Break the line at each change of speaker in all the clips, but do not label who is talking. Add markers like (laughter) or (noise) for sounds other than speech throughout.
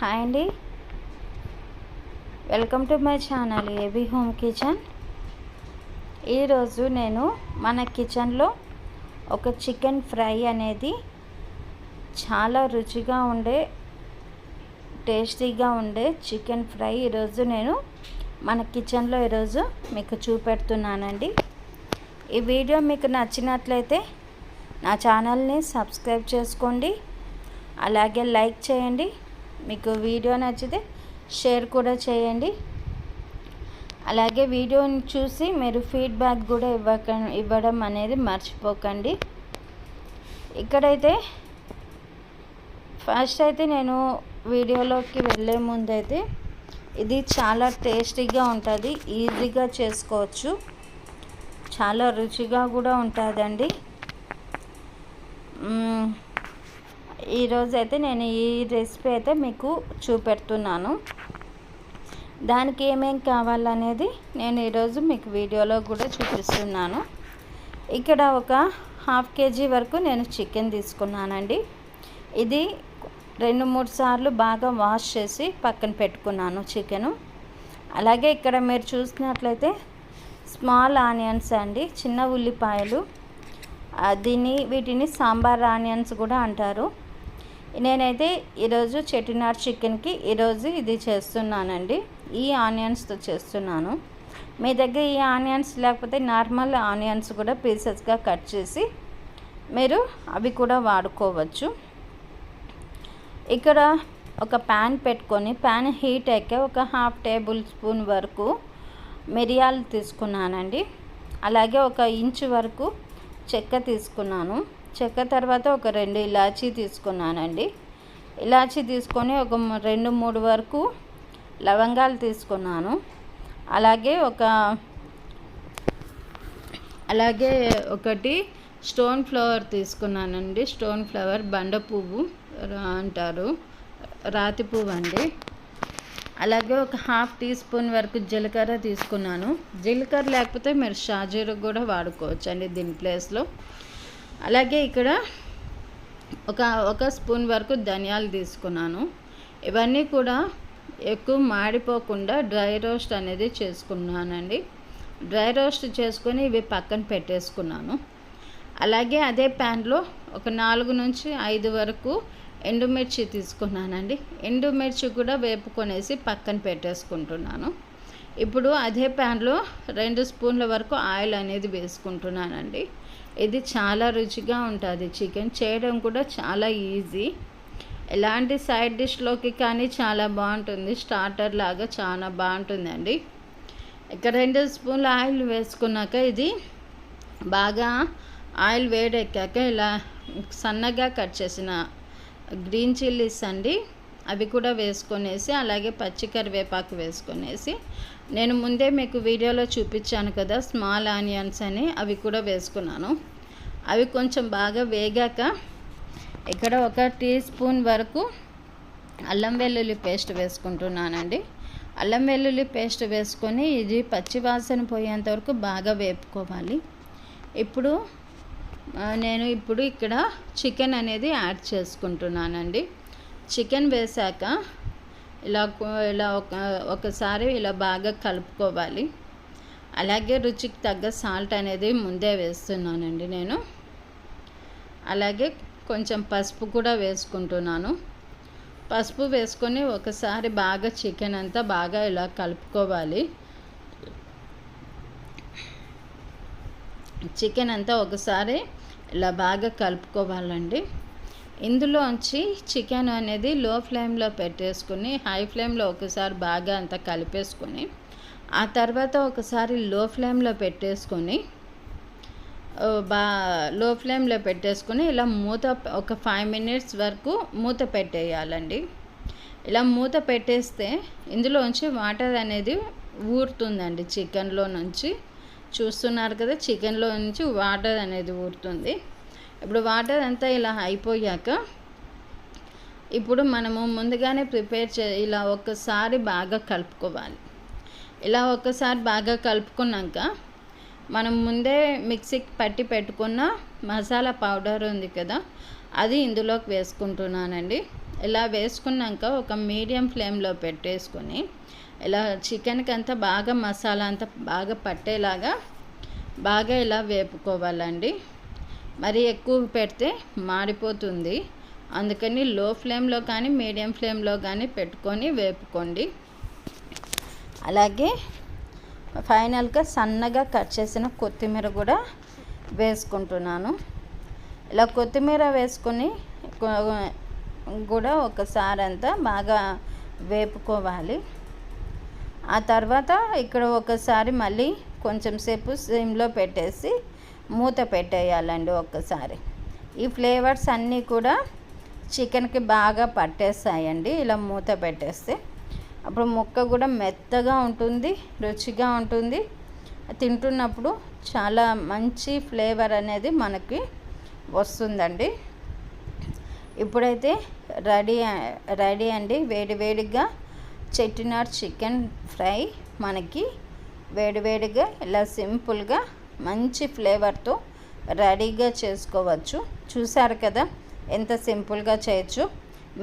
Hi అండి. Welcome to my channel AB home kitchen. ఈరోజు నేను మన కిచెన్లో ఒక చికెన్ ఫ్రై అనేది చాలా రుచిగా ఉండే టేస్టీగా ఉండే చికెన్ ఫ్రై ఈరోజు నేను మన కిచెన్లో ఈరోజు మీకు చూపెడుతున్నానండి. ఈ వీడియో మీకు నచ్చినట్లయితే నా ఛానల్ని సబ్స్క్రైబ్ చేసుకోండి. అలాగే లైక్ చేయండి. మీకు వీడియో నచ్చితే షేర్ కూడా చేయండి. అలాగే వీడియోని చూసి మీరు ఫీడ్బ్యాక్ కూడా ఇవ్వక ఇవ్వడం అనేది మర్చిపోకండి. ఇక్కడైతే ఫస్ట్ అయితే నేను వీడియోలోకి వెళ్ళే ముందు అయితే ఇది చాలా టేస్టీగా ఉంటుంది ఈజీగా చేసుకోవచ్చు. చాలా రుచిగా కూడా ఉంటుందండి. ఈరోజైతే నేను ఈ రెసిపీ అయితే మీకు చూపెడుతున్నాను. దానికి ఏమేం కావాలనేది నేను ఈరోజు మీకు వీడియోలో కూడా చూపిస్తున్నాను. ఇక్కడ ఒక హాఫ్ కేజీ వరకు నేను చికెన్ తీసుకున్నానండి. ఇది రెండు మూడు సార్లు బాగా వాష్ చేసి పక్కన పెట్టుకున్నాను చికెను. అలాగే ఇక్కడ మీరు చూసినట్లయితే స్మాల్ ఆనియన్స్ అండి చిన్న ఉల్లిపాయలు దీన్ని వీటిని సాంబార్ ఆనియన్స్ కూడా అంటారు. నేనైతే ఈరోజు చెట్టినార్ చికెన్కి ఈరోజు ఇది చేస్తున్నానండి. ఈ ఆనియన్స్తో చేస్తున్నాను. మీ దగ్గర ఈ ఆనియన్స్ లేకపోతే నార్మల్ ఆనియన్స్ కూడా పీసెస్గా కట్ చేసి మీరు అవి కూడా వాడుకోవచ్చు. ఇక్కడ ఒక ప్యాన్ పెట్టుకొని ప్యాన్ హీట్ అయ్యాక ఒక హాఫ్ టేబుల్ స్పూన్ వరకు మిరియాలు తీసుకున్నానండి. అలాగే ఒక ఇంచు వరకు చెక్క తీసుకున్నాను. చెక్క తర్వాత ఒక రెండు ఇలాచీ తీసుకున్నానండి. ఇలాచీ తీసుకొని ఒక రెండు మూడు వరకు లవంగాలు తీసుకున్నాను. అలాగే ఒక అలాగే ఒకటి స్టోన్ ఫ్లవర్ తీసుకున్నానండి. స్టోన్ ఫ్లవర్ బండ పువ్వు అంటారు. రాతి పువ్వు అండి. అలాగే ఒక హాఫ్ టీ స్పూన్ వరకు జీలకర్ర తీసుకున్నాను. జీలకర్ర లేకపోతే మీరు షాజీరు కూడా వాడుకోవచ్చు అండి దీని ప్లేస్లో. అలాగే ఇక్కడ ఒక ఒక స్పూన్ వరకు ధనియాలు తీసుకున్నాను. ఇవన్నీ కూడా ఎక్కువ మాడిపోకుండా డ్రై రోస్ట్ అనేది చేసుకున్నానండి. డ్రై రోస్ట్ చేసుకొని ఇవి పక్కన పెట్టేసుకున్నాను. అలాగే అదే ప్యాన్లో ఒక నాలుగు నుంచి ఐదు వరకు ఎండుమిర్చి తీసుకున్నానండి. ఎండుమిర్చి కూడా వేపుకొనేసి పక్కన పెట్టేసుకుంటున్నాను. ఇప్పుడు అదే ప్యాన్లో రెండు స్పూన్ల వరకు ఆయిల్ అనేది వేసుకుంటున్నానండి. ఇది చాలా రుచిగా ఉంటుంది. చికెన్ చేయడం కూడా చాలా ఈజీ. ఎలాంటి సైడ్ డిష్లోకి కానీ చాలా బాగుంటుంది. స్టార్టర్ లాగా చాలా బాగుంటుందండి. ఇక్కడ రెండు స్పూన్ల ఆయిల్ వేసుకున్నాక ఇది బాగా ఆయిల్ వేడెక్కాక ఇలా సన్నగా కట్ చేసిన గ్రీన్ చిల్లీస్ అండి. అవి కూడా వేసుకొనేసి అలాగే పచ్చి కరివేపాకు వేసుకొనేసి నేను ముందే మీకు వీడియోలో చూపించాను కదా స్మాల్ ఆనియన్స్ అని అవి కూడా వేసుకున్నాను. అవి కొంచెం బాగా వేగాక ఇక్కడ ఒక టీ స్పూన్ వరకు అల్లం వెల్లుల్లి పేస్ట్ వేసుకుంటున్నానండి. అల్లం వెల్లుల్లి పేస్ట్ వేసుకొని ఇది పచ్చివాసన పోయేంత వరకు బాగా వేపుకోవాలి. ఇప్పుడు నేను ఇప్పుడు ఇక్కడ చికెన్ అనేది యాడ్ చేసుకుంటున్నానండి. చికెన్ వేసాక ఇలా ఇలా ఒక ఒకసారి ఇలా బాగా కలుపుకోవాలి. అలాగే రుచికి తగ్గ సాల్ట్ అనేది ముందే వేస్తున్నానండి నేను. అలాగే కొంచెం పసుపు కూడా వేసుకుంటున్నాను. పసుపు వేసుకొని ఒకసారి బాగా చికెన్ అంతా బాగా ఇలా కలుపుకోవాలి. చికెన్ అంతా ఒకసారి ఇలా బాగా కలుపుకోవాలండి. ఇందులోంచి చికెన్ అనేది లో ఫ్లేమ్లో పెట్టేసుకుని హై ఫ్లేమ్లో ఒకసారి బాగా అంతా కలిపేసుకొని ఆ తర్వాత ఒకసారి లో ఫ్లేమ్లో పెట్టేసుకొని బా లో ఫ్లేమ్లో పెట్టేసుకొని ఇలా మూత ఒక ఫైవ్ మినిట్స్ వరకు మూత పెట్టేయాలండి. ఇలా మూత పెట్టేస్తే ఇందులోంచి వాటర్ అనేది ఊరుతుందండి చికెన్లో నుంచి. చూస్తున్నారు కదా చికెన్లో నుంచి వాటర్ అనేది ఊరుతుంది. ఇప్పుడు వాటర్ అంతా ఇలా అయిపోయాక ఇప్పుడు మనము ముందుగానే ప్రిపేర్ చే ఇలా ఒక్కసారి బాగా కలుపుకోవాలి. ఇలా ఒక్కసారి బాగా కలుపుకున్నాక మనం ముందే మిక్సీకి పట్టి పెట్టుకున్న మసాలా పౌడర్ ఉంది కదా అది ఇందులోకి వేసుకుంటున్నానండి. ఇలా వేసుకున్నాక ఒక మీడియం ఫ్లేమ్లో పెట్టేసుకొని ఇలా చికెన్కి అంతా బాగా మసాలా అంతా బాగా పట్టేలాగా బాగా ఇలా వేపుకోవాలండి. మరి ఎక్కువ పెడితే మాడిపోతుంది. అందుకని లో ఫ్లేమ్లో కానీ మీడియం ఫ్లేమ్లో కానీ పెట్టుకొని వేపుకోండి. అలాగే ఫైనల్గా సన్నగా కట్ చేసిన కొత్తిమీర కూడా వేసుకుంటున్నాను. ఇలా కొత్తిమీర వేసుకొని కూడా ఒకసారి అంతా బాగా వేపుకోవాలి. ఆ తర్వాత ఇక్కడ ఒకసారి మళ్ళీ కొంచెం సేపు సిమ్లో పెట్టేసి మూత పెట్టేయాలండి ఒక్కసారి. ఈ ఫ్లేవర్స్ అన్నీ కూడా చికెన్కి బాగా పట్టేస్తాయండి. ఇలా మూత పెట్టేస్తే అప్పుడు ముక్క కూడా మెత్తగా ఉంటుంది రుచిగా ఉంటుంది. తింటున్నప్పుడు చాలా మంచి ఫ్లేవర్ అనేది మనకి వస్తుందండి. ఇప్పుడైతే రెడీ రెడీ అండి. వేడివేడిగా చెట్టినార్ చికెన్ ఫ్రై మనకి వేడివేడిగా ఇలా సింపుల్గా మంచి ఫ్లేవర్తో రెడీగా చేసుకోవచ్చు. చూసారు కదా? ఎంత సింపుల్గా చేయొచ్చు.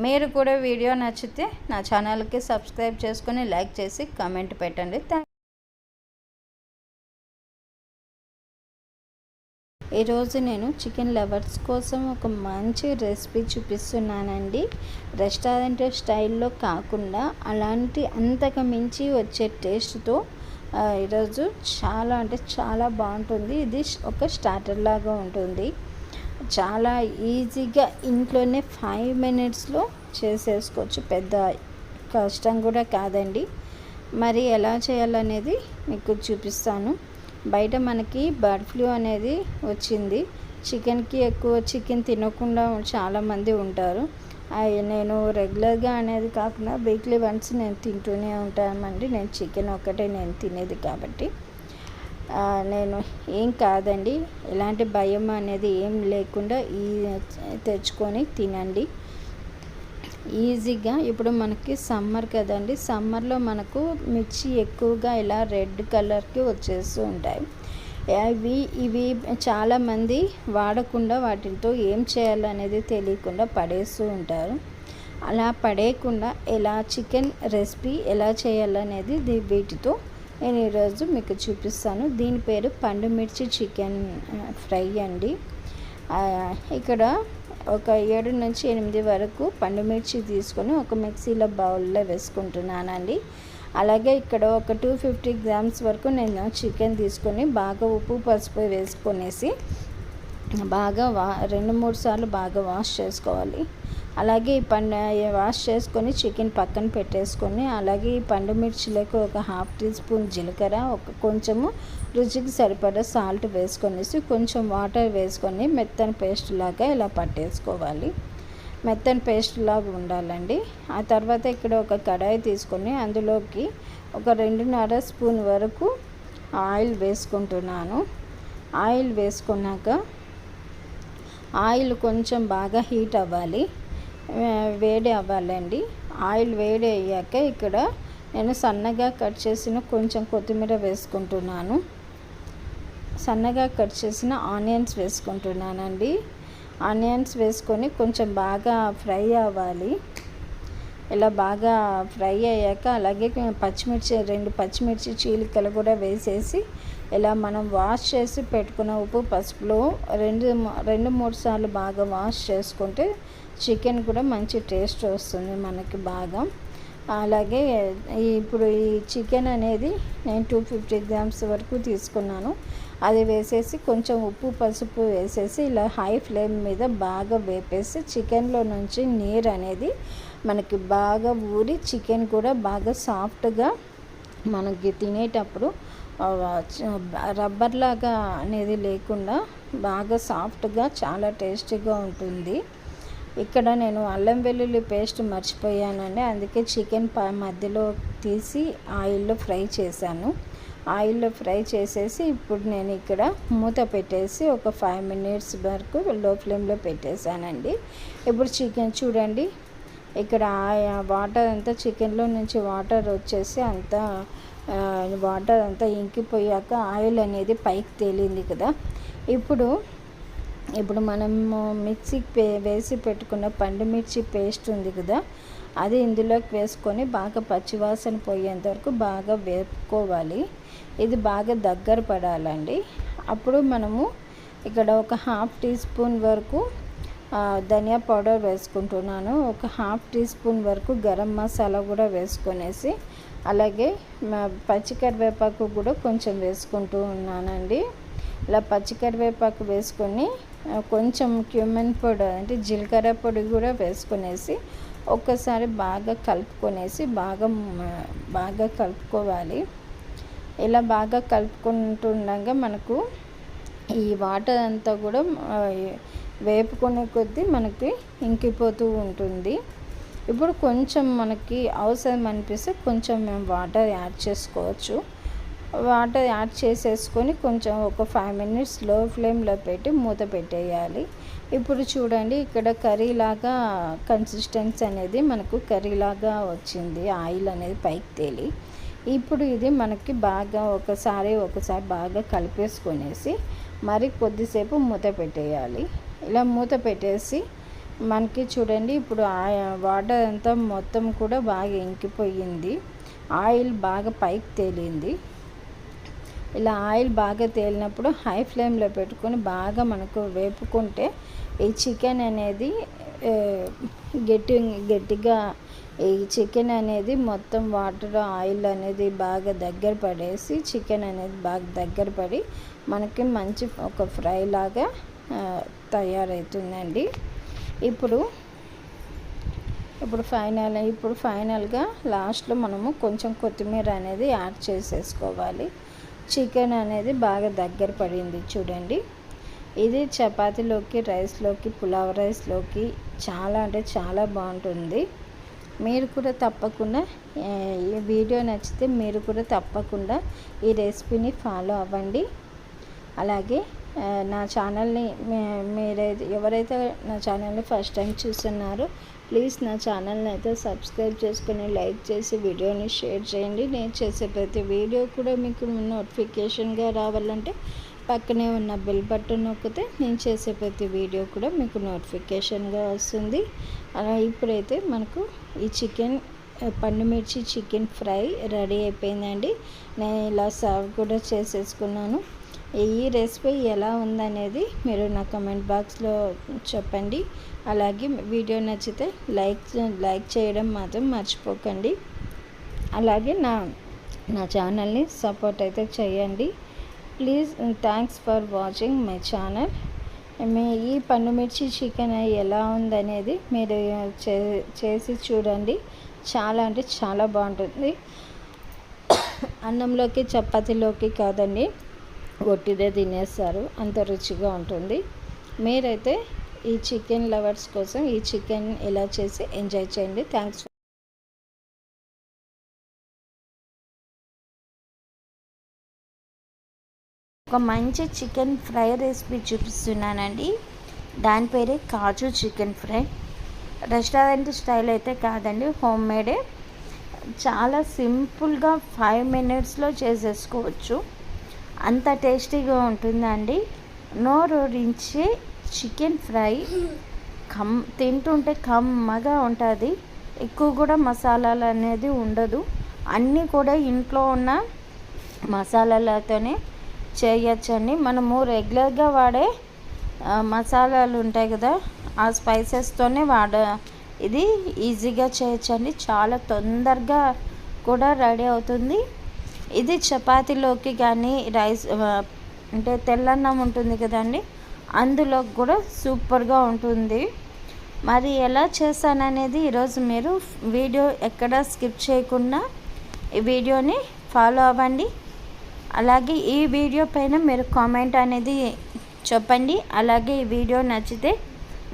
మీరు కూడా వీడియో నచ్చితే నా ఛానల్కి సబ్స్క్రైబ్ చేసుకొని లైక్ చేసి కామెంట్ పెట్టండి. థ్యాంక్ ఈరోజు నేను చికెన్ లవర్స్ కోసం ఒక మంచి రెసిపీ చూపిస్తున్నానండి. రెస్టారెంట్ స్టైల్లో కాకుండా అలాంటి అంతకు మించి వచ్చే టేస్ట్తో ఈరోజు చాలా అంటే చాలా బాగుంటుంది. ఇది ఒక స్టార్టర్ లాగా ఉంటుంది. చాలా ఈజీగా ఇంట్లోనే ఫైవ్ మినిట్స్లో చేసేసుకోవచ్చు. పెద్ద కష్టం కూడా కాదండి. మరి ఎలా చేయాలనేది మీకు చూపిస్తాను. బయట మనకి బర్డ్ ఫ్లూ అనేది వచ్చింది. చికెన్కి ఎక్కువ చికెన్ తినకుండా చాలామంది ఉంటారు. నేను రెగ్యులర్గా అనేది కాకుండా వీక్లీ వన్స్ నేను తింటూనే ఉంటానండి. నేను చికెన్ ఒక్కటే నేను తినేది కాబట్టి. నేను ఏం కాదండి. ఎలాంటి భయం అనేది ఏం లేకుండా ఈ తెచ్చుకొని తినండి. ఈజీగా ఇప్పుడు మనకి సమ్మర్ కదండి. సమ్మర్లో మనకు మిర్చి ఎక్కువగా ఇలా రెడ్ కలర్కి వచ్చేస్తూ ఉంటాయి. అవి ఇవి చాలామంది వాడకుండా వాటితో ఏం చేయాలనేది తెలియకుండా పడేస్తూ ఉంటారు. అలా పడేయకుండా ఎలా చికెన్ రెసిపీ ఎలా చేయాలనేది వీటితో నేను ఈరోజు మీకు చూపిస్తాను. దీని పేరు పండు మిర్చి చికెన్ ఫ్రై అండి. ఇక్కడ ఒక ఏడు నుంచి ఎనిమిది వరకు పండు మిర్చి తీసుకొని ఒక మిక్సీలో బౌల్లో వేసుకుంటున్నానండి. అలాగే ఇక్కడ ఒక టూ ఫిఫ్టీ గ్రామ్స్ వరకు నేను చికెన్ తీసుకొని బాగా ఉప్పు పసుపు వేసుకొనేసి బాగా వా రెండు మూడు సార్లు బాగా వాష్ చేసుకోవాలి. అలాగే ఈ పండు వాష్ చేసుకొని చికెన్ పక్కన పెట్టేసుకొని అలాగే ఈ పండు మిర్చిలకు ఒక హాఫ్ టీ స్పూన్ జీలకర్ర ఒక కొంచెము రుచికి సరిపడా సాల్ట్ వేసుకొనేసి కొంచెం వాటర్ వేసుకొని మెత్తని పేస్ట్ లాగా ఇలా పట్టేసుకోవాలి. మెత్తని పేస్ట్ లాగా ఉండాలండి. ఆ తర్వాత ఇక్కడ ఒక కడాయి తీసుకొని అందులోకి ఒక రెండున్నర స్పూన్ వరకు ఆయిల్ వేసుకుంటున్నాను. ఆయిల్ వేసుకున్నాక ఆయిల్ కొంచెం బాగా హీట్ అవ్వాలి. వేడి అవ్వాలండి. ఆయిల్ వేడి అయ్యాక ఇక్కడ నేను సన్నగా కట్ చేసిన కొంచెం కొత్తిమీర వేసుకుంటున్నాను. సన్నగా కట్ చేసిన ఆనియన్స్ వేసుకుంటున్నానండి. ఆనియన్స్ వేసుకొని కొంచెం బాగా ఫ్రై అవ్వాలి. ఇలా బాగా ఫ్రై అయ్యాక అలాగే పచ్చిమిర్చి రెండు పచ్చిమిర్చి చీలికలు కూడా వేసేసి ఇలా మనం వాష్ చేసి పెట్టుకున్న ఉప్పు పసుపులో రెండు రెండు మూడు సార్లు బాగా వాష్ చేసుకుంటే చికెన్ కూడా మంచి టేస్ట్ వస్తుంది మనకి బాగా. అలాగే ఇప్పుడు ఈ చికెన్ అనేది నేను టూ ఫిఫ్టీ గ్రామ్స్ వరకు తీసుకున్నాను. అది వేసేసి కొంచెం ఉప్పు పసుపు వేసేసి ఇలా హై ఫ్లేమ్ మీద బాగా వేపేసి చికెన్లో నుంచి నీరు అనేది మనకి బాగా ఊరి చికెన్ కూడా బాగా సాఫ్ట్గా మనకి తినేటప్పుడు రబ్బర్ లాగా అనేది లేకుండా బాగా సాఫ్ట్గా చాలా టేస్టీగా ఉంటుంది. ఇక్కడ నేను అల్లం వెల్లుల్లి పేస్ట్ మర్చిపోయానండి. అందుకే చికెన్ మధ్యలో తీసి ఆయిల్లో ఫ్రై చేశాను. ఆయిల్లో ఫ్రై చేసేసి ఇప్పుడు నేను ఇక్కడ మూత పెట్టేసి ఒక ఫైవ్ మినిట్స్ వరకు లో ఫ్లేమ్లో పెట్టేశానండి. ఇప్పుడు చికెన్ చూడండి. ఇక్కడ వాటర్ అంతా చికెన్లో నుంచి వాటర్ వచ్చేసి అంతా వాటర్ అంతా ఇంకిపోయాక ఆయిల్ అనేది పైకి తేలింది కదా. ఇప్పుడు ఇప్పుడు మనము మిక్సీకి పే వేసి పెట్టుకున్న పండు మిర్చి పేస్ట్ ఉంది కదా అది ఇందులోకి వేసుకొని బాగా పచ్చివాసన పోయేంత వరకు బాగా వేపుకోవాలి. ఇది బాగా దగ్గర పడాలండి. అప్పుడు మనము ఇక్కడ ఒక హాఫ్ టీ స్పూన్ వరకు ధనియా పౌడర్ వేసుకుంటున్నాను. ఒక హాఫ్ టీ స్పూన్ వరకు గరం మసాలా కూడా వేసుకొనేసి అలాగే పచ్చికరివేపాకు కూడా కొంచెం వేసుకుంటూ ఉన్నానండి. ఇలా పచ్చికరివేపాకు వేసుకొని కొంచెం క్యూమెన్ పొడి అంటే జీలకర్ర పొడి కూడా వేసుకునేసి ఒక్కసారి బాగా కలుపుకొనేసి బాగా బాగా కలుపుకోవాలి. ఇలా బాగా కలుపుకుంటుండగా మనకు ఈ వాటర్ అంతా కూడా వేపుకునే కొద్దీ మనకి ఇంకిపోతూ ఉంటుంది. ఇప్పుడు కొంచెం మనకి అవసరం అనిపిస్తే కొంచెం మేము వాటర్ యాడ్ చేసుకోవచ్చు. వాటర్ యాడ్ చేసేసుకొని కొంచెం ఒక ఫైవ్ మినిట్స్లో ఫ్లేమ్లో పెట్టి మూత పెట్టేయాలి. ఇప్పుడు చూడండి ఇక్కడ కర్రీ లాగా కన్సిస్టెన్సీ అనేది మనకు కర్రీ లాగా వచ్చింది. ఆయిల్ అనేది పైకి తేలి. ఇప్పుడు ఇది మనకి బాగా ఒకసారి ఒకసారి బాగా కలిపేసుకొనేసి మరి కొద్దిసేపు మూత పెట్టేయాలి. ఇలా మూత పెట్టేసి మనకి చూడండి ఇప్పుడు వాటర్ అంతా మొత్తం కూడా బాగా ఇంకిపోయింది. ఆయిల్ బాగా పైకి తేలింది. ఇలా ఆయిల్ బాగా తేలినప్పుడు హై ఫ్లేమ్లో పెట్టుకొని బాగా మనకు వేపుకుంటే ఈ చికెన్ అనేది గట్టి గట్టిగా ఈ చికెన్ అనేది మొత్తం వాటర్ ఆయిల్ అనేది బాగా దగ్గర పడేసి చికెన్ అనేది బాగా దగ్గర పడి మనకి మంచి ఒక ఫ్రై లాగా తయారవుతుందండి ఇప్పుడు ఇప్పుడు ఫైనల్ ఇప్పుడు ఫైనల్గా లాస్ట్లో మనము కొంచెం కొత్తిమీర అనేది యాడ్ చేసేసుకోవాలి. చికెన్ అనేది బాగా దగ్గర పడింది చూడండి. ఇది చపాతీలోకి రైస్లోకి పులావ్ రైస్లోకి చాలా అంటే చాలా బాగుంటుంది. మీరు కూడా తప్పకుండా ఈ వీడియో నచ్చితే మీరు కూడా తప్పకుండా ఈ రెసిపీని ఫాలో అవ్వండి. అలాగే నా ఛానల్ని మీరైతే ఎవరైతే నా ఛానల్ని ఫస్ట్ టైం చూస్తున్నారో ప్లీజ్ నా ఛానల్ని అయితే సబ్స్క్రైబ్ చేసుకుని లైక్ చేసి వీడియోని షేర్ చేయండి. నేను చేసే ప్రతి వీడియో కూడా మీకు నోటిఫికేషన్గా రావాలంటే పక్కనే ఉన్న బెల్ బటన్ నొక్కితే నేను చేసే ప్రతి వీడియో కూడా మీకు నోటిఫికేషన్గా వస్తుంది. అలా ఇప్పుడైతే మనకు ఈ చికెన్ పండుమిర్చి చికెన్ ఫ్రై రెడీ అయిపోయిందండి. నేను ఇలా సర్వ్ కూడా చేసేసుకున్నాను. ఈ రెసిపీ ఎలా ఉందనేది మీరు నా కమెంట్ బాక్స్లో చెప్పండి. అలాగే వీడియో నచ్చితే లైక్ లైక్ చేయడం మాత్రం మర్చిపోకండి. అలాగే నా నా ఛానల్ని సపోర్ట్ అయితే చేయండి. Please thanks for watching my channel మీ ఈ పండుమిర్చి చికెన్ ఎలా ఉందనేది మీరు చేసి చూడండి. చాలా అంటే చాలా బాగుంటుంది. (coughs) అన్నంలోకి చపాతీలోకి కాదండి. ఒట్టిదే తినేస్తారు. అంత రుచిగా ఉంటుంది. మీరైతే ఈ చికెన్ లవర్స్ కోసం ఈ చికెన్ ఇలా చేసి ఎంజాయ్ చేయండి. థ్యాంక్స్ ఒక మంచి చికెన్ ఫ్రై రెసిపీ చూపిస్తున్నానండి. దాని పేరే kaju chicken fry restaurant style అయితే కాదండి హోమ్ మేడే చాలా సింపుల్గా ఫైవ్ మినిట్స్లో చేసేసుకోవచ్చు. అంత టేస్టీగా ఉంటుందండి. నోరూరించే చికెన్ ఫ్రై. కమ్ తింటుంటే కమ్మగా ఉంటుంది. ఎక్కువ కూడా మసాలాలు అనేది ఉండదు. అన్నీ కూడా ఇంట్లో ఉన్న మసాలాలతోనే చేయొచ్చండి. మనము రెగ్యులర్గా వాడే మసాలాలు ఉంటాయి కదా ఆ స్పైసెస్తోనే వాడ ఇది ఈజీగా చేయొచ్చండి. చాలా తొందరగా కూడా రెడీ అవుతుంది. ఇది చపాతీలోకి కానీ రైస్ అంటే తెల్లన్నం ఉంటుంది కదండి అందులో కూడా సూపర్గా ఉంటుంది. మరి ఎలా చేశాననేది ఈరోజు మీరు వీడియో ఎక్కడ స్కిప్ చేయకుండా ఈ వీడియోని ఫాలో అవ్వండి. అలాగే ఈ వీడియో పైన మీరు కామెంట్ అనేది చెప్పండి. అలాగే ఈ వీడియో నచ్చితే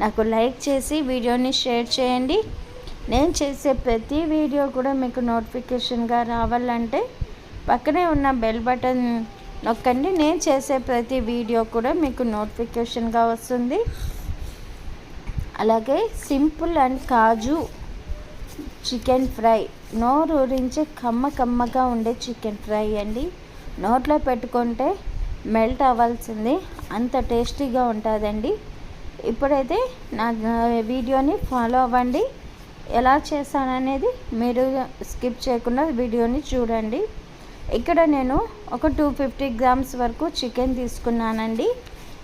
నాకు లైక్ చేసి వీడియోని షేర్ చేయండి. నేను చేసే ప్రతి వీడియో కూడా మీకు నోటిఫికేషన్గా రావాలంటే పక్కనే ఉన్న బెల్ బటన్ నొక్కండి. నేను చేసే ప్రతి వీడియో కూడా మీకు నోటిఫికేషన్గా వస్తుంది. అలాగే simple and kaju chicken fry. నోరు ఊరించే కమ్మ కమ్మగా ఉండే చికెన్ ఫ్రై అండి. నోట్లో పెట్టుకుంటే మెల్ట్ అవ్వాల్సింది. అంత టేస్టీగా ఉంటుందండి. ఇప్పుడైతే నా వీడియోని ఫాలో అవ్వండి. ఎలా చేశాననేది మీరు స్కిప్ చేయకుండా వీడియోని చూడండి. ఇక్కడ నేను ఒక టూ ఫిఫ్టీ గ్రామ్స్ వరకు చికెన్ తీసుకున్నానండి.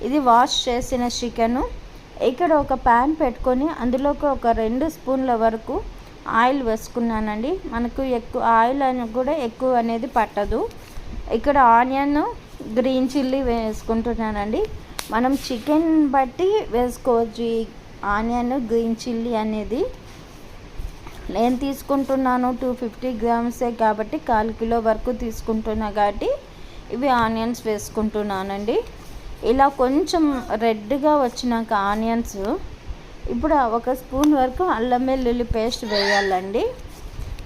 ఇది వాష్ చేసిన చికెను ఇక్కడ ఒక ప్యాన్ పెట్టుకొని అందులోకి ఒక రెండు స్పూన్ల వరకు ఆయిల్ వేసుకున్నానండి. మనకు ఎక్కువ ఆయిల్ అని కూడా ఎక్కువ అనేది పట్టదు. ఇక్కడ ఆనియన్ గ్రీన్ చిల్లీ వేసుకుంటున్నానండి. మనం చికెన్ బట్టి వేసుకోవచ్చు ఆనియన్ గ్రీన్ చిల్లీ అనేది. నేను తీసుకుంటున్నాను టూ ఫిఫ్టీ గ్రామ్సే కాబట్టి కాల్ కిలో వరకు తీసుకుంటున్నా కాబట్టి ఇవి ఆనియన్స్ వేసుకుంటున్నానండి. ఇలా కొంచెం రెడ్గా వచ్చినాక ఆనియన్స్ ఇప్పుడు ఒక స్పూన్ వరకు అల్లం వెల్లుల్లి పేస్ట్ వేయాలండి.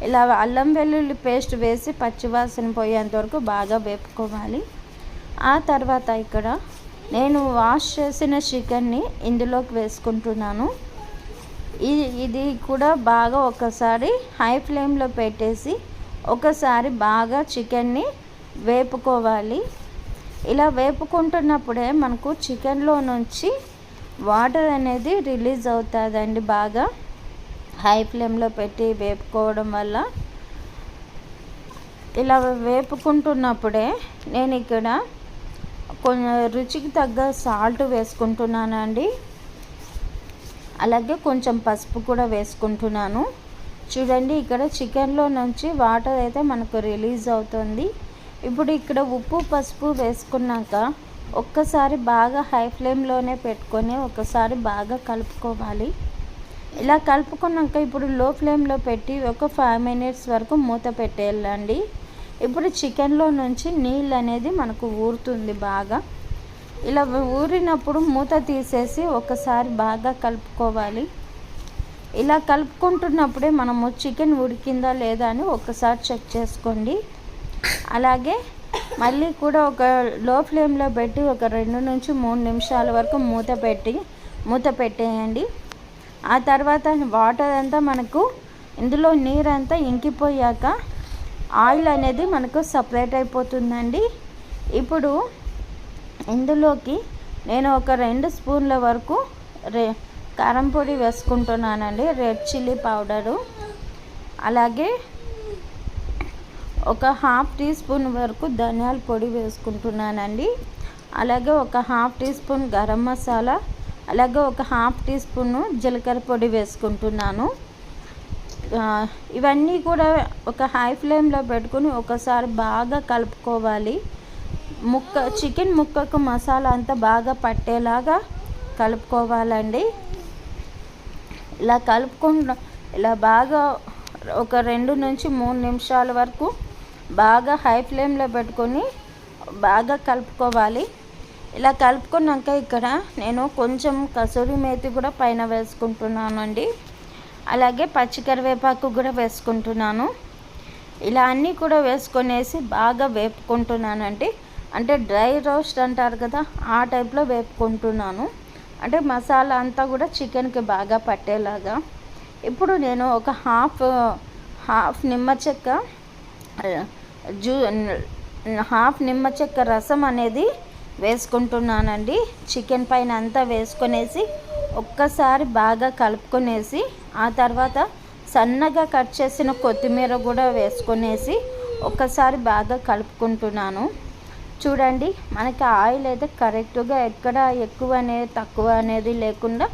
ఇలా అల్లం వెల్లుల్లి పేస్ట్ వేసి పచ్చివాసన పోయేంత వరకు బాగా వేపుకోవాలి. ఆ తర్వాత ఇక్కడ నేను వాష్ చేసిన చికెన్ని ఇందులోకి వేసుకుంటున్నాను. ఇది ఇది కూడా బాగా ఒకసారి హై ఫ్లేమ్లో పెట్టేసి ఒకసారి బాగా చికెన్ని వేపుకోవాలి. ఇలా వేపుకుంటున్నప్పుడే మనకు చికెన్లో నుంచి వాటర్ అనేది రిలీజ్ అవుతుందండి బాగా. హై ఫ్లేమ్లో పెట్టి వేపుకోవడం వల్ల. ఇలా వేపుకుంటున్నప్పుడే నేను ఇక్కడ కొంచెం రుచికి తగ్గ సాల్ట్ వేసుకుంటున్నానండి. అలాగే కొంచెం పసుపు కూడా వేసుకుంటున్నాను. చూడండి ఇక్కడ చికెన్లో నుంచి వాటర్ అయితే మనకు రిలీజ్ అవుతుంది. ఇప్పుడు ఇక్కడ ఉప్పు పసుపు వేసుకున్నాక ఒక్కసారి బాగా హై ఫ్లేమ్లోనే పెట్టుకొని ఒకసారి బాగా కలుపుకోవాలి. ఇలా కలుపుకున్నాక ఇప్పుడు లో ఫ్లేమ్లో పెట్టి ఒక ఫైవ్ మినిట్స్ వరకు మూత పెట్టేయాలండి. ఇప్పుడు చికెన్లో నుంచి నీళ్ళు అనేది మనకు ఊరుతుంది బాగా. ఇలా ఊరినప్పుడు మూత తీసేసి ఒకసారి బాగా కలుపుకోవాలి. ఇలా కలుపుకుంటున్నప్పుడే మనము చికెన్ ఉడికిందా లేదా అని ఒకసారి చెక్ చేసుకోండి. అలాగే మళ్ళీ కూడా ఒక లో ఫ్లేమ్లో పెట్టి ఒక రెండు నుంచి మూడు నిమిషాల వరకు మూత పెట్టి మూత పెట్టేయండి. ఆ తర్వాత వాటర్ అంతా మనకు ఇందులో నీరంతా ఇంకిపోయాక ఆయిల్ అనేది మనకు సపరేట్ అయిపోతుందండి. ఇప్పుడు ఇందులోకి నేను ఒక రెండు స్పూన్ల వరకు రే కారం పొడి వేసుకుంటున్నానండి. Red chilli powder. అలాగే ఒక హాఫ్ టీ స్పూన్ వరకు ధనియాల పొడి వేసుకుంటున్నానండి. అలాగే ఒక half teaspoon garam masala అలాగే ఒక హాఫ్ టీ స్పూన్ జీలకర్ర పొడి వేసుకుంటున్నాను. ఇవన్నీ కూడా ఒక హై ఫ్లేమ్లో పెట్టుకుని ఒకసారి బాగా కలుపుకోవాలి. ముక్క చికెన్ ముక్కకు మసాలా అంతా బాగా పట్టేలాగా కలుపుకోవాలండి. ఇలా కలుపుకుంటా ఇలా బాగా ఒక రెండు నుంచి మూడు నిమిషాల వరకు బాగా హై ఫ్లేమ్లో పెట్టుకొని బాగా కలుపుకోవాలి. ఇలా కలుపుకున్నాక ఇక్కడ నేను కొంచెం కసూరి మేతి కూడా పైన వేసుకుంటున్నానండి. అలాగే పచ్చికరివేపాకు కూడా వేసుకుంటున్నాను. ఇలా అన్నీ కూడా వేసుకొనేసి బాగా వేపుకుంటున్నానండి. అంటే డ్రై రోస్ట్ అంటారు కదా ఆ టైప్లో వేపుకుంటున్నాను. అంటే మసాలా అంతా కూడా చికెన్కి బాగా పట్టేలాగా. ఇప్పుడు నేను ఒక హాఫ్ హాఫ్ నిమ్మ చెక్క జూ హాఫ్ నిమ్మ చెక్క రసం అనేది వేసుకుంటున్నానండి. చికెన్ పైన అంతా వేసుకొనేసి ఒక్కసారి బాగా కలుపుకొనేసి ఆ తర్వాత సన్నగా కట్ చేసిన కొత్తిమీర కూడా వేసుకొనేసి ఒక్కసారి బాగా కలుపుకుంటున్నాను. చూడండి మనకి ఆయిల్ అయితే కరెక్ట్గా ఎక్కడ ఎక్కువ అనేది తక్కువ అనేది లేకుండా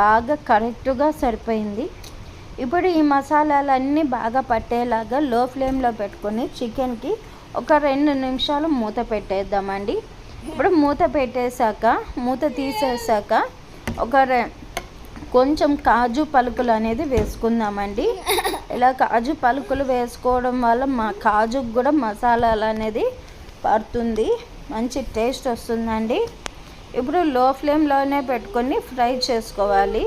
బాగా కరెక్ట్గా సరిపోయింది. ఇప్పుడు ఈ మసాలాలన్నీ బాగా పట్టేలాగా లో ఫ్లేమ్లో పెట్టుకొని చికెన్కి ఒక రెండు నిమిషాలు మూత పెట్టేద్దామండి. ఇప్పుడు మూత పెట్టేశాక మూత తీసేసాక ఒక కొంచెం కాజు పలుకులు అనేది వేసుకుందామండి. ఇలా కాజు పలుకులు వేసుకోవడం వల్ల మా కాజుకు కూడా మసాలాలు అనేది పడుతుంది. మంచి టేస్ట్ వస్తుందండి. ఇప్పుడు లో ఫ్లేమ్లోనే పెట్టుకొని ఫ్రై చేసుకోవాలి.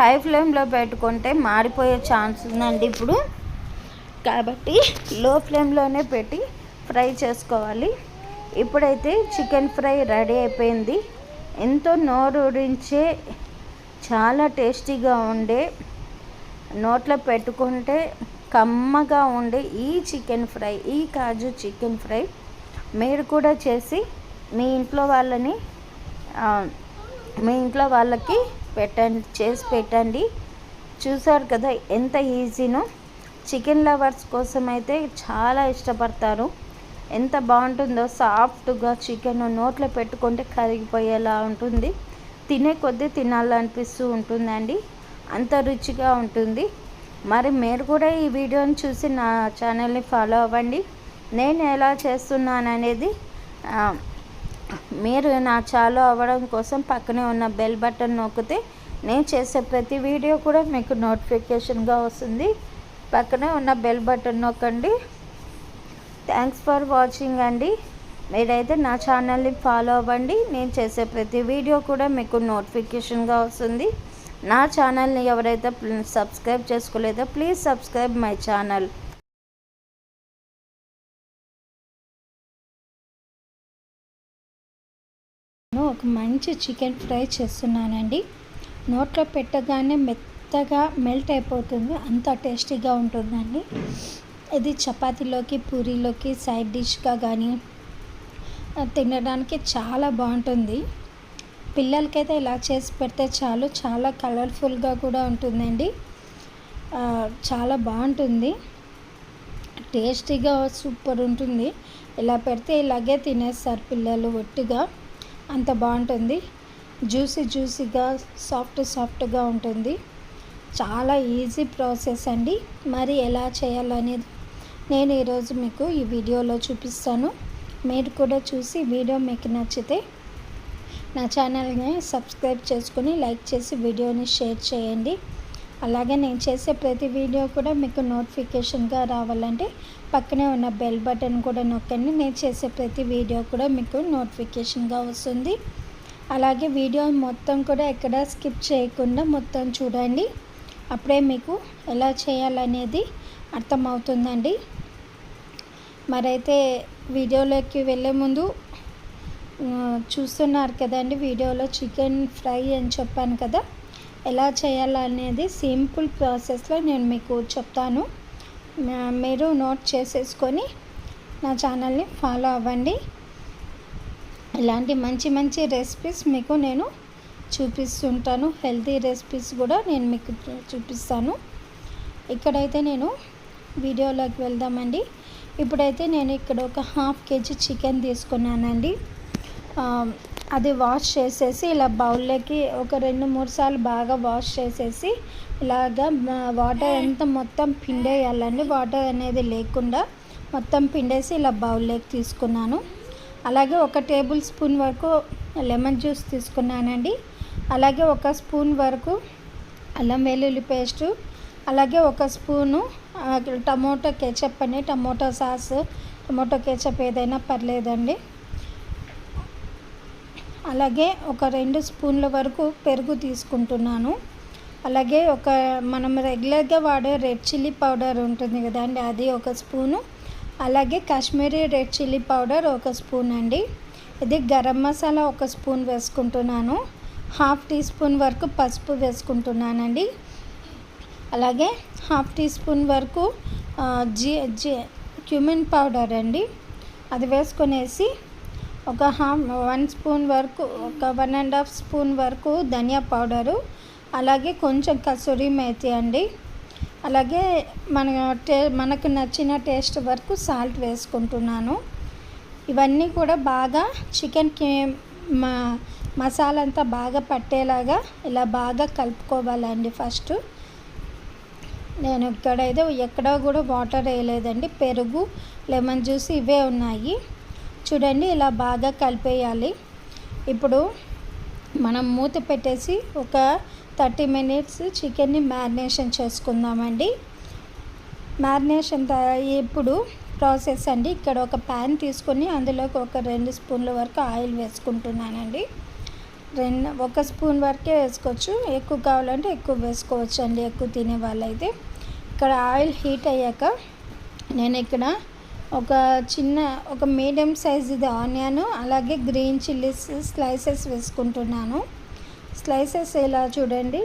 హై ఫ్లేమ్లో పెట్టుకుంటే మాడిపోయే ఛాన్స్ ఉందండి ఇప్పుడు. కాబట్టి లో ఫ్లేమ్లోనే పెట్టి ఫ్రై చేసుకోవాలి. ఇప్పుడైతే చికెన్ ఫ్రై రెడీ అయిపోయింది. ఎంతో నోరుడించే చాలా టేస్టీగా ఉండే నోట్లో పెట్టుకుంటే కమ్మగా ఉండే ఈ చికెన్ ఫ్రై ఈ కాజు చికెన్ ఫ్రై మీరు కూడా చేసి
మీ ఇంట్లో వాళ్ళని మీ ఇంట్లో వాళ్ళకి పెట్టండి చేసి పెట్టండి. చూసారు కదా ఎంత ఈజీనో. చికెన్ లవర్స్ కోసం అయితే చాలా ఇష్టపడతారు. ఎంత బాగుంటుందో సాఫ్ట్గా చికెన్ నోట్లో పెట్టుకుంటే కరిగిపోయేలా ఉంటుంది. తినే కొద్దీ తినాలనిపిస్తూ ఉంటుందండి. అంత రుచిగా ఉంటుంది. మరి మీరు కూడా ఈ వీడియోని చూసి నా ఛానల్ని ఫాలో అవ్వండి. నేను ఎలా చేస్తున్నాను అనేది మీరు నా చాలో అవ్వడం కోసం పక్కనే ఉన్న బెల్ బటన్ నొక్కితే నేను చేసే ప్రతి వీడియో కూడా మీకు నోటిఫికేషన్గా వస్తుంది. పక్కనే ఉన్న బెల్ బటన్ నొక్కండి. థ్యాంక్స్ ఫర్ వాచింగ్ అండి. మీరైతే నా ఛానల్ని ఫాలో అవ్వండి. నేను చేసే ప్రతి వీడియో కూడా మీకు నోటిఫికేషన్గా వస్తుంది. నా ఛానల్ని ఎవరైతే సబ్స్క్రైబ్ చేసుకోలేదో ప్లీజ్ సబ్స్క్రైబ్ మై ఛానల్ నేను ఒక మంచి చికెన్ ఫ్రై చేస్తున్నానండి. నోట్లో పెట్టగానే మెత్తగా మెల్ట్ అయిపోతుంది. అంత టేస్టీగా ఉంటుందండి. ఇది చపాతీలోకి పూరీలోకి సైడ్ డిష్గా కానీ తినడానికి చాలా బాగుంటుంది. పిల్లలకైతే ఇలా చేసి పెడితే చాలు. చాలా కలర్ఫుల్గా కూడా ఉంటుందండి. చాలా బాగుంటుంది. టేస్టీగా సూపర్ ఉంటుంది. ఇలా పెడితే ఇలాగే తినేస్తారు పిల్లలు ఒట్టిగా. అంత బాగుంటుంది. జ్యూసీ జ్యూసీగా సాఫ్ట్ సాఫ్ట్గా ఉంటుంది. చాలా ఈజీ ప్రాసెస్ అండి. మరి ఎలా చేయాలనేది నేను ఈరోజు మీకు ఈ వీడియోలో చూపిస్తాను. మీరు కూడా చూసి వీడియో మీకు నచ్చితే నా ఛానల్ని సబ్స్క్రైబ్ చేసుకుని లైక్ చేసి వీడియోని షేర్ చేయండి. అలాగే నేను చేసే ప్రతి వీడియో కూడా మీకు నోటిఫికేషన్గా రావాలంటే పక్కనే ఉన్న బెల్ బటన్ కూడా నొక్కండి. నేను చేసే ప్రతి వీడియో కూడా మీకు నోటిఫికేషన్గా వస్తుంది. అలాగే వీడియో మొత్తం కూడా ఎక్కడ స్కిప్ చేయకుండా మొత్తం చూడండి. అప్పుడే మీకు ఎలా చేయాలనేది అర్థమవుతుందండి. మరైతే వీడియోలోకి వెళ్ళే ముందు చూస్తున్నారు కదండి వీడియోలో చికెన్ ఫ్రై అని చెప్పాను కదా. ఎలా చేయాలనేది సింపుల్ ప్రాసెస్లో నేను మీకు చెప్తాను. మీరు నోట్ చేసేసుకొని నా ఛానల్ని ఫాలో అవ్వండి. ఇలాంటి మంచి మంచి రెసిపీస్ మీకు నేను చూపిస్తుంటాను. హెల్తీ రెసిపీస్ కూడా నేను మీకు చూపిస్తాను. ఇక్కడైతే నేను వీడియోలోకి వెళ్దామండి. ఇప్పుడైతే నేను ఇక్కడ ఒక హాఫ్ కేజీ చికెన్ తీసుకున్నానండి. అది వాష్ చేసేసి ఇలా బౌల్లోకి ఒక రెండు మూడు సార్లు బాగా వాష్ చేసేసి ఇలాగా వాటర్ అంతా మొత్తం పిండేయాలండి. వాటర్ అనేది లేకుండా మొత్తం పిండేసి ఇలా బౌల్లోకి తీసుకున్నాను. అలాగే ఒక టేబుల్ స్పూన్ వరకు లెమన్ జ్యూస్ తీసుకున్నానండి. అలాగే ఒక స్పూన్ వరకు అల్లం వెల్లుల్లి పేస్టు అలాగే ఒక స్పూను టమోటో కెచప్ అని టమోటో సాస్ టమోటో కెచప్ ఏదైనా పర్లేదండి. అలాగే ఒక రెండు స్పూన్ల వరకు పెరుగు తీసుకుంటున్నాను. అలాగే ఒక మనం రెగ్యులర్గా వాడే రెడ్ చిల్లీ పౌడర్ ఉంటుంది కదండి అది ఒక స్పూను. అలాగే కాశ్మీరీ రెడ్ చిల్లీ పౌడర్ ఒక స్పూన్ అండి. ఇది గరం మసాలా ఒక స్పూన్ వేసుకుంటున్నాను. హాఫ్ టీ స్పూన్ వరకు పసుపు వేసుకుంటున్నానండి. అలాగే హాఫ్ టీ స్పూన్ వరకు జీ జీ క్యూమిన్ పౌడర్ అండి. అది వేసుకొనేసి ఒక హాఫ్ వన్ స్పూన్ వరకు ఒక వన్ అండ్ హాఫ్ స్పూన్ వరకు ధనియా పౌడరు అలాగే కొంచెం కసూరి మేతి అండి. అలాగే మన టే మనకు నచ్చిన టేస్ట్ వరకు సాల్ట్ వేసుకుంటున్నాను. ఇవన్నీ కూడా బాగా చికెన్కి మా మసాలా అంతా బాగా పట్టేలాగా ఇలా బాగా కలుపుకోవాలండి ఫస్ట్. నేను ఇక్కడైతే ఎక్కడా కూడా వాటర్ వేయలేదండి. పెరుగు లెమన్ జ్యూస్ ఇవే ఉన్నాయి. చూడండి ఇలా బాగా కలిపేయాలి. ఇప్పుడు మనం మూత పెట్టేసి ఒక థర్టీ మినిట్స్ చికెన్ని మ్యారినేషన్ చేసుకుందామండి. మ్యారినేషన్ ఇప్పుడు ప్రాసెస్ అండి. ఇక్కడ ఒక ప్యాన్ తీసుకొని అందులోకి ఒక రెండు స్పూన్ల వరకు ఆయిల్ వేసుకుంటున్నానండి. రెండు ఒక స్పూన్ వరకే వేసుకోవచ్చు. ఎక్కువ కావాలంటే ఎక్కువ వేసుకోవచ్చు అండి ఎక్కువ తినే వాళ్ళైతే ఇక్కడ ఆయిల్ హీట్ అయ్యాక నేను ఇక్కడ ఒక చిన్న ఒక మీడియం సైజుది ఆనియన్ అలాగే గ్రీన్ చిల్లీస్ స్లైసెస్ వేసుకుంటున్నాను. స్లైసెస్ ఇలా చూడండి?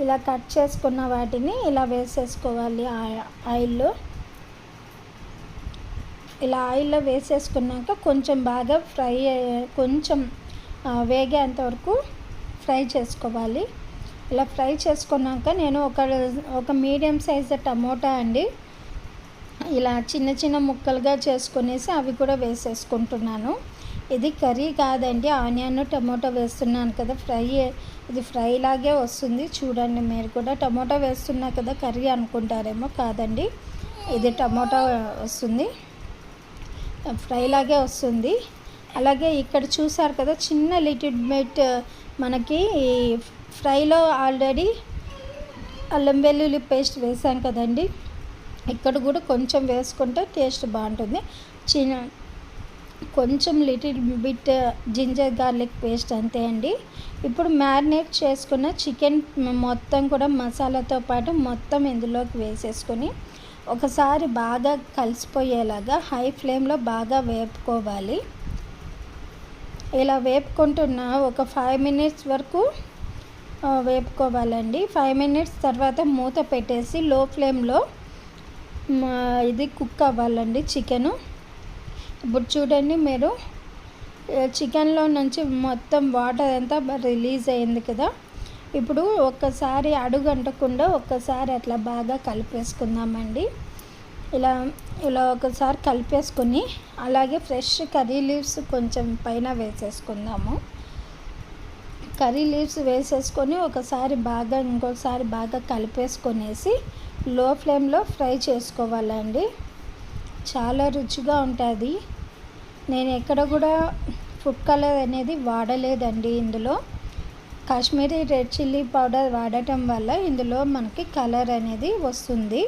ఇలా కట్ చేసుకున్న వాటిని ఇలా వేసేసుకోవాలి ఆయిల్లో. ఇలా ఆయిల్లో వేసేసుకున్నాక కొంచెం బాగా ఫ్రై కొంచెం ఆ, వేగేంత వరకు ఫ్రై చేసుకోవాలి. ఇలా ఫ్రై చేసుకున్నాక నేను ఒక ఒక మీడియం సైజ్ టమోటా అండి. ఇలా చిన్న చిన్న ముక్కలుగా చేసుకునేసి అవి కూడా వేసేసుకుంటున్నాను. ఇది కర్రీ కాదండి ఆనియన్ టమోటా వేస్తున్నాను కదా ఫ్రై ఇది ఫ్రై లాగే వస్తుంది. చూడండి మీరు కూడా టమోటా వేస్తున్నా కదా కర్రీ అనుకుంటారేమో కాదండి. ఇది టమోటా వస్తుంది ఫ్రై లాగే వస్తుంది. అలాగే ఇక్కడ చూసారు కదా చిన్న లిటిల్ బిట్ మనకి ఫ్రైలో ఆల్రెడీ అల్లం వెల్లుల్లి పేస్ట్ వేసాం కదండి. ఇక్కడ కూడా కొంచెం వేసుకుంటే టేస్ట్ బాగుంటుంది. చిన్న కొంచెం little bit ginger garlic paste అంతే అండి. ఇప్పుడు మ్యారినేట్ చేసుకున్న చికెన్ మొత్తం కూడా మసాలాతో పాటు మొత్తం ఇందులోకి వేసేసుకొని ఒకసారి బాగా కలిసిపోయేలాగా హై ఫ్లేమ్లో బాగా వేపుకోవాలి. ఇలా వేపుకుంటున్న ఒక ఫైవ్ మినిట్స్ వరకు వేపుకోవాలండి. ఫైవ్ మినిట్స్ తర్వాత మూత పెట్టేసి లో ఫ్లేమ్లో ఇది కుక్ అవ్వాలండి చికెను. ఇప్పుడు చూడండి మీరు. చికెన్లో నుంచి మొత్తం వాటర్ అంతా రిలీజ్ అయింది కదా. ఇప్పుడు ఒక్కసారి అడుగు అంటకుండా ఒక్కసారి అట్లా బాగా కలిపేసుకుందామండి. ఇలా ఇలా ఒకసారి కలిపేసుకొని అలాగే ఫ్రెష్ కర్రీ లీవ్స్ కొంచెం పైన వేసేసుకుందాము. కర్రీ లీవ్స్ వేసేసుకొని ఒకసారి బాగా ఇంకోసారి బాగా కలిపేసుకొనేసి లో ఫ్లేమ్లో ఫ్రై చేసుకోవాలండి. చాలా రుచిగా ఉంటుంది. నేను ఎక్కడ కూడా ఫుడ్ కలర్ అనేది వాడలేదండి ఇందులో. కాశ్మీరీ రెడ్ చిల్లీ పౌడర్ వాడటం వల్ల ఇందులో మనకి కలర్ అనేది వస్తుంది.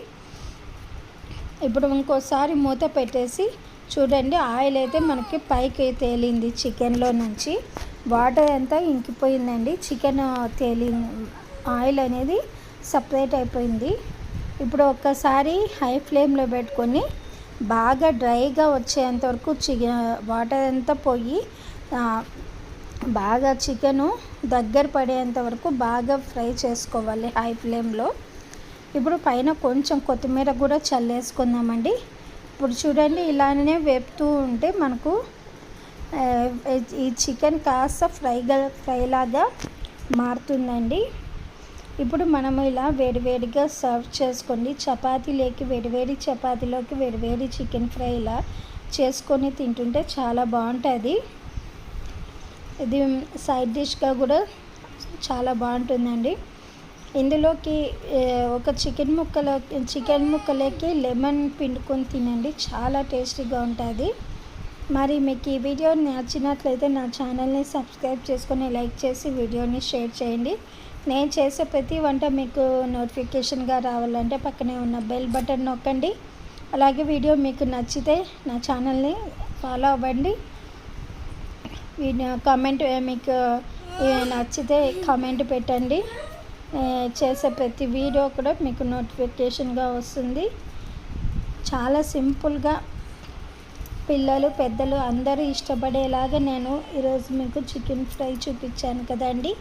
ఇప్పుడు ఇంకోసారి మూత పెట్టేసి చూడండి ఆయిల్ అయితే మనకి పైకి తేలింది చికెన్లో నుంచి. వాటర్ అంతా ఇంకిపోయిందండి. చికెన్ తేలి ఆయిల్ అనేది సపరేట్ అయిపోయింది. ఇప్పుడు ఒక్కసారి హై ఫ్లేమ్లో పెట్టుకొని బాగా డ్రైగా వచ్చేంత వరకు చికెన్ వాటర్ అంతా పోయి బాగా చికెను దగ్గర పడేంత వరకు బాగా ఫ్రై చేసుకోవాలి హై ఫ్లేమ్లో. ఇప్పుడు పైన కొంచెం కొత్తిమీర కూడా చల్లేసుకుందామండి. ఇప్పుడు చూడండి ఇలానే వేపుతూ ఉంటే మనకు ఈ చికెన్ కాస్త ఫ్రైగా ఫ్రైలాగా మారుతుందండి. ఇప్పుడు మనము ఇలా వేడివేడిగా సర్వ్ చేసుకోండి చపాతీలోకి వేడివేడి చపాతీలోకి వేడివేడి చికెన్ ఫ్రై ఇలా చేసుకొని తింటుంటే చాలా బాగుంటుంది. ఇది సైడ్ డిష్గా కూడా చాలా బాగుంటుందండి. ఇందులోకి ఒక చికెన్ ముక్కలో చికెన్ ముక్కలకి లెమన్ పిండుకొని తినండి. చాలా టేస్టీగా ఉంటుంది. మరి మీకు ఈ వీడియో నచ్చినట్లయితే నా ఛానల్ని సబ్స్క్రైబ్ చేసుకొని లైక్ చేసి వీడియోని షేర్ చేయండి. నేను చేసే ప్రతి వంట మీకు నోటిఫికేషన్గా రావాలంటే పక్కనే ఉన్న బెల్ బటన్ నొక్కండి. అలాగే వీడియో మీకు నచ్చితే నా ఛానల్ని ఫాలో అవ్వండి. కామెంట్ మీకు నచ్చితే కామెంట్ పెట్టండి. చేసే ప్రతి వీడియో కూడా మీకు నోటిఫికేషన్గా వస్తుంది. చాలా సింపుల్గా పిల్లలు పెద్దలు అందరూ ఇష్టపడేలాగా నేను ఈరోజు మీకు చికెన్ ఫ్రై చూపించాను కదండి.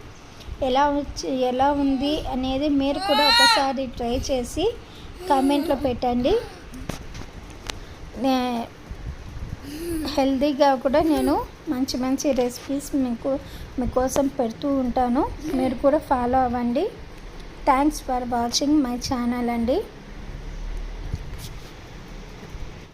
ఎలా వచ్చి ఎలా ఉంది అనేది మీరు కూడా ఒకసారి ట్రై చేసి కామెంట్లో పెట్టండి. హెల్తీగా కూడా నేను మంచి మంచి రెసిపీస్ మీకు మీకోసం పెడుతూ ఉంటాను. మీరు కూడా ఫాలో అవ్వండి. Thanks for watching my channel అండి.